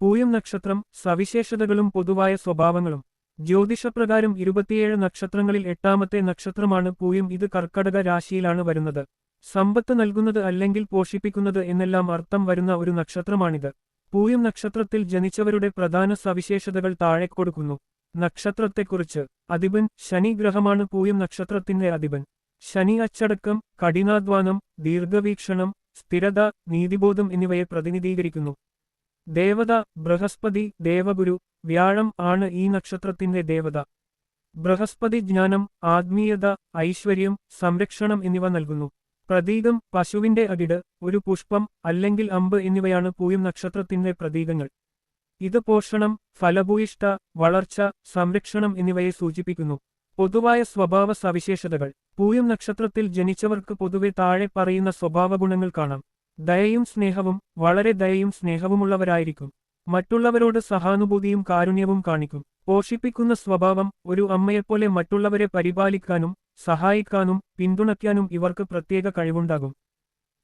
പൂയം നക്ഷത്രം സവിശേഷതകളും പൊതുവായ സ്വഭാവങ്ങളും. ജ്യോതിഷപ്രകാരം ഇരുപത്തിയേഴ് നക്ഷത്രങ്ങളിൽ എട്ടാമത്തെ നക്ഷത്രമാണ് പൂയം. ഇത് കർക്കടക രാശിയിലാണ് വരുന്നത്. സമ്പത്ത് നൽകുന്നത് അല്ലെങ്കിൽ പോഷിപ്പിക്കുന്നത് എന്നെല്ലാം അർത്ഥം വരുന്ന ഒരു നക്ഷത്രമാണിത്. പൂയം നക്ഷത്രത്തിൽ ജനിച്ചവരുടെ പ്രധാന സവിശേഷതകൾ താഴെ കൊടുക്കുന്നു. നക്ഷത്രത്തെക്കുറിച്ച്. അധിപൻ ശനി ഗ്രഹമാണ് പൂയം നക്ഷത്രത്തിന്റെ അധിപൻ. ശനി അച്ചടക്കം കഠിനാധ്വാനം ദീർഘവീക്ഷണം സ്ഥിരത നീതിബോധം എന്നിവയെ പ്രതിനിധീകരിക്കുന്നു. ദേവത ബൃഹസ്പതി ദേവഗുരു വ്യാഴം ആണ് ഈ നക്ഷത്രത്തിന്റെ ദേവത. ബൃഹസ്പതി ജ്ഞാനം ആത്മീയത ഐശ്വര്യം സംരക്ഷണം എന്നിവ നൽകുന്നു. പ്രതീകം പശുവിന്റെ അകിട് ഒരു പുഷ്പം അല്ലെങ്കിൽ അമ്പ് എന്നിവയാണ് പൂയം നക്ഷത്രത്തിന്റെ പ്രതീകങ്ങൾ. ഇത് പോഷണം ഫലഭൂയിഷ്ഠ വളർച്ച സംരക്ഷണം എന്നിവയെ സൂചിപ്പിക്കുന്നു. പൊതുവായ സ്വഭാവ സവിശേഷതകൾ പൂയം നക്ഷത്രത്തിൽ ജനിച്ചവർക്ക് പൊതുവെ താഴെ പറയുന്ന സ്വഭാവ ഗുണങ്ങൾ കാണാം. ദയയും സ്നേഹവും വളരെ ദയയും സ്നേഹവുമുള്ളവരായിരിക്കും. മറ്റുള്ളവരോട് സഹാനുഭൂതിയും കാരുണ്യവും കാണിക്കും. പോഷിപ്പിക്കുന്ന സ്വഭാവം ഒരു അമ്മയെപ്പോലെ മറ്റുള്ളവരെ പരിപാലിക്കാനും സഹായിക്കാനും പിന്തുണയ്ക്കാനും ഇവർക്ക് പ്രത്യേക കഴിവുണ്ടാകും.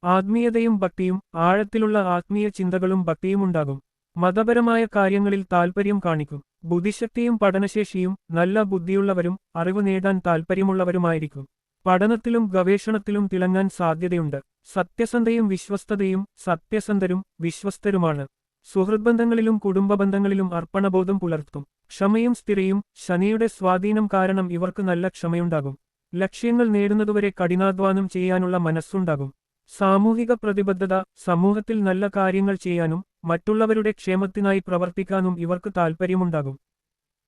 ആത്മീയതയും ഭക്തിയും ആഴത്തിലുള്ള ആത്മീയ ചിന്തകളും ഭക്തിയുമുണ്ടാകും. മതപരമായ കാര്യങ്ങളിൽ താൽപ്പര്യം കാണിക്കും. ബുദ്ധിശക്തിയും പഠനശേഷിയും നല്ല ബുദ്ധിയുള്ളവരും അറിവ് നേടാൻ താൽപ്പര്യമുള്ളവരുമായിരിക്കും പഠനത്തിലും ഗവേഷണത്തിലും തിളങ്ങാൻ സാധ്യതയുണ്ട്. സത്യസന്ധയും വിശ്വസ്തതയും സത്യസന്ധരും വിശ്വസ്തരുമാണ്. സുഹൃദ്ബന്ധങ്ങളിലും കുടുംബബന്ധങ്ങളിലും അർപ്പണബോധം പുലർത്തും. ക്ഷമയും സ്ഥിരയും ശനിയുടെ സ്വാധീനം കാരണം ഇവർക്ക് നല്ല ക്ഷമയുണ്ടാകും. ലക്ഷ്യങ്ങൾ നേടുന്നതുവരെ കഠിനാധ്വാനം ചെയ്യാനുള്ള മനസ്സുണ്ടാകും. സാമൂഹിക പ്രതിബദ്ധത സമൂഹത്തിൽ നല്ല കാര്യങ്ങൾ ചെയ്യാനും മറ്റുള്ളവരുടെ ക്ഷേമത്തിനായി പ്രവർത്തിക്കാനും ഇവർക്ക് താൽപ്പര്യമുണ്ടാകും.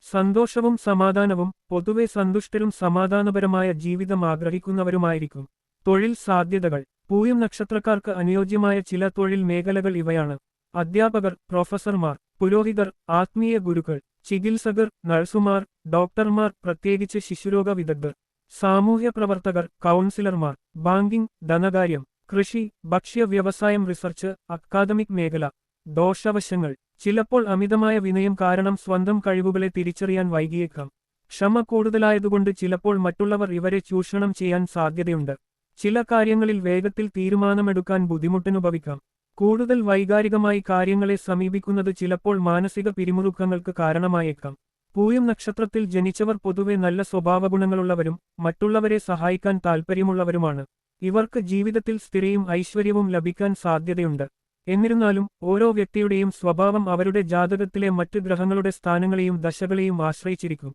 സന്തോഷവും സമാധാനവും പൊതുവെ സന്തുഷ്ടരും സമാധാനപരമായ ജീവിതം ആഗ്രഹിക്കുന്നവരുമായിരിക്കും. തൊഴിൽ സാധ്യതകൾ. പൂയം നക്ഷത്രക്കാർക്ക് അനുയോജ്യമായ ചില തൊഴിൽ മേഖലകൾ ഇവയാണ്. അധ്യാപകർ പ്രൊഫസർമാർ പുരോഹിതർ ആത്മീയ ഗുരുക്കൾ ചികിത്സകർ നഴ്സുമാർ ഡോക്ടർമാർ പ്രത്യേകിച്ച് ശിശുരോഗ വിദഗ്ധർ സാമൂഹ്യ പ്രവർത്തകർ കൗൺസിലർമാർ ബാങ്കിംഗ് ധനകാര്യം കൃഷി ഭക്ഷ്യ വ്യവസായം റിസർച്ച് അക്കാദമിക് മേഖല ദോഷവശങ്ങൾ ചിലപ്പോൾ അമിതമായ വിനയം കാരണം സ്വന്തം കഴിവുകളെ തിരിച്ചറിയാൻ വൈകിയേക്കാം. ക്ഷമ കൂടുതലായതുകൊണ്ട് ചിലപ്പോൾ മറ്റുള്ളവർ ഇവരെ ചൂഷണം ചെയ്യാൻ സാധ്യതയുണ്ട്. ചില കാര്യങ്ങളിൽ വേഗത്തിൽ തീരുമാനമെടുക്കാൻ ബുദ്ധിമുട്ടനുഭവിക്കാം. കൂടുതൽ വൈകാരികമായി കാര്യങ്ങളെ സമീപിക്കുന്നത് ചിലപ്പോൾ മാനസിക പിരിമുറുക്കങ്ങൾക്ക് കാരണമായേക്കാം. പൂയം നക്ഷത്രത്തിൽ ജനിച്ചവർ പൊതുവെ നല്ല സ്വഭാവഗുണങ്ങളുള്ളവരും മറ്റുള്ളവരെ സഹായിക്കാൻ താൽപ്പര്യമുള്ളവരുമാണ്. ഇവർക്ക് ജീവിതത്തിൽ സ്ഥിരയും ഐശ്വര്യവും ലഭിക്കാൻ സാധ്യതയുണ്ട്. എന്നിരുന്നാലും ഓരോ വ്യക്തിയുടെയും സ്വഭാവം അവരുടെ ജാതകത്തിലെ മറ്റ് ഗ്രഹങ്ങളുടെ സ്ഥാനങ്ങളെയും ദശകളെയും ആശ്രയിച്ചിരിക്കും.